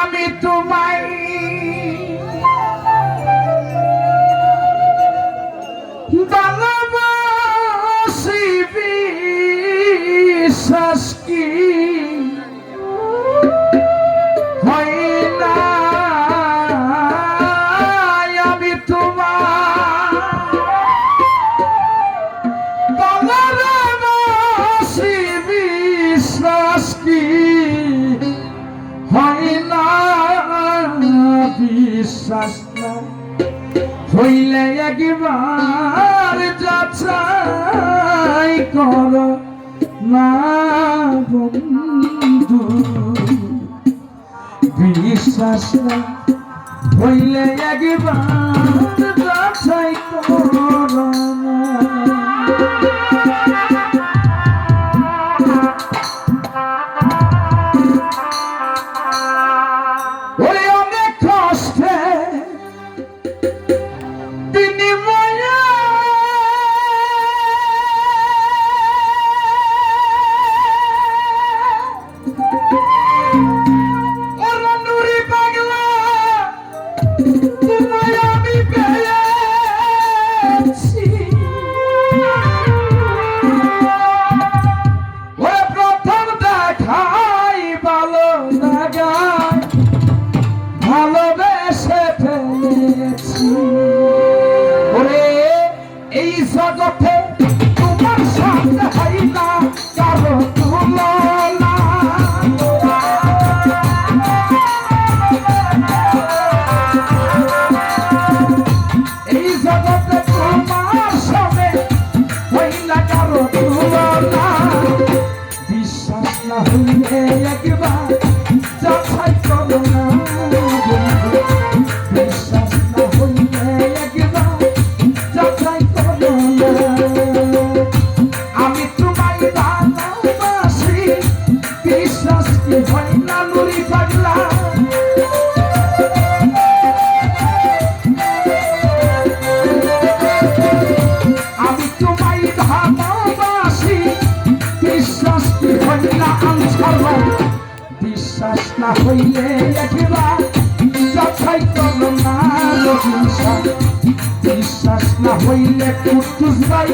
আমি তোমায় বিশ্বাস না হইলে একবার যাচাই কর না বন্ধু। বিশ্বাস না হইলে একবার যাচাই কর ফেলেছি ওরে এই জগতে তোমার সাথে হয় না কারও তুলনা। এই জগতে না হইলে একবার যাচাই করো না বিশ্বাস না হইলে কুটুস ভাই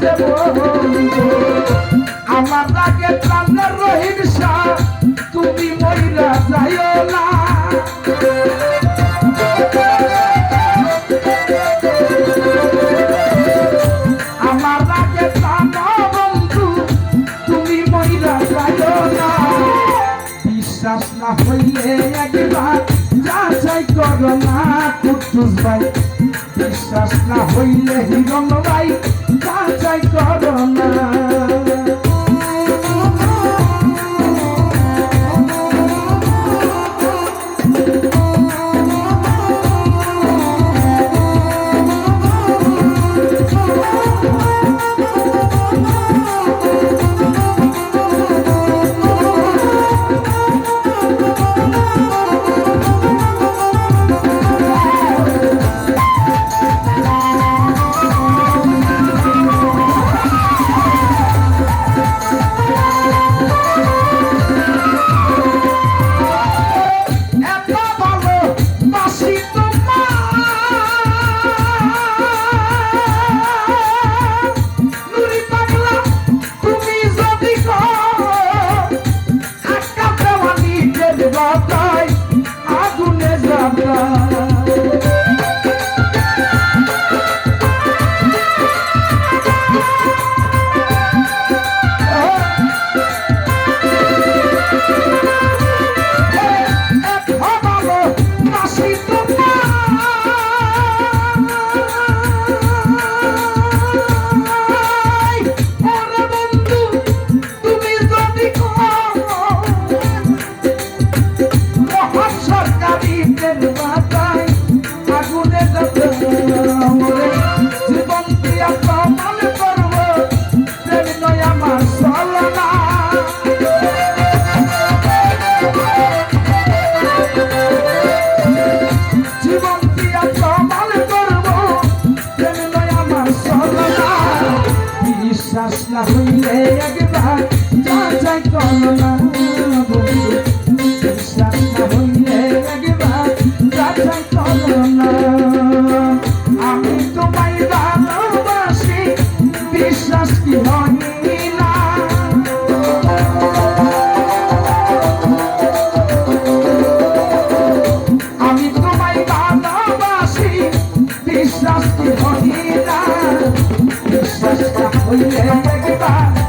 দেব আমার লাগে প্রাণের রহিম শাহ তুমি মইরা যাইও না। আমার লাগে প্রাণ বন্ধু, তুমি মইরা যাইও না। বিশ্বাস না হইলে একবার যাচাই করো না কুটুস ভাই। বিশ্বাস না হইলে হিরণ ভাই হইলে একবার না বন্ধু বিশ্বাস না হইলে একবার যাচাই করো না আমি তোমায় ভালোবাসি, বিশ্বাস কি হয় না আমি তোমায় ভালোবাসি বিশ্বাস কি হই না বিশ্বাসটা হইলে একবার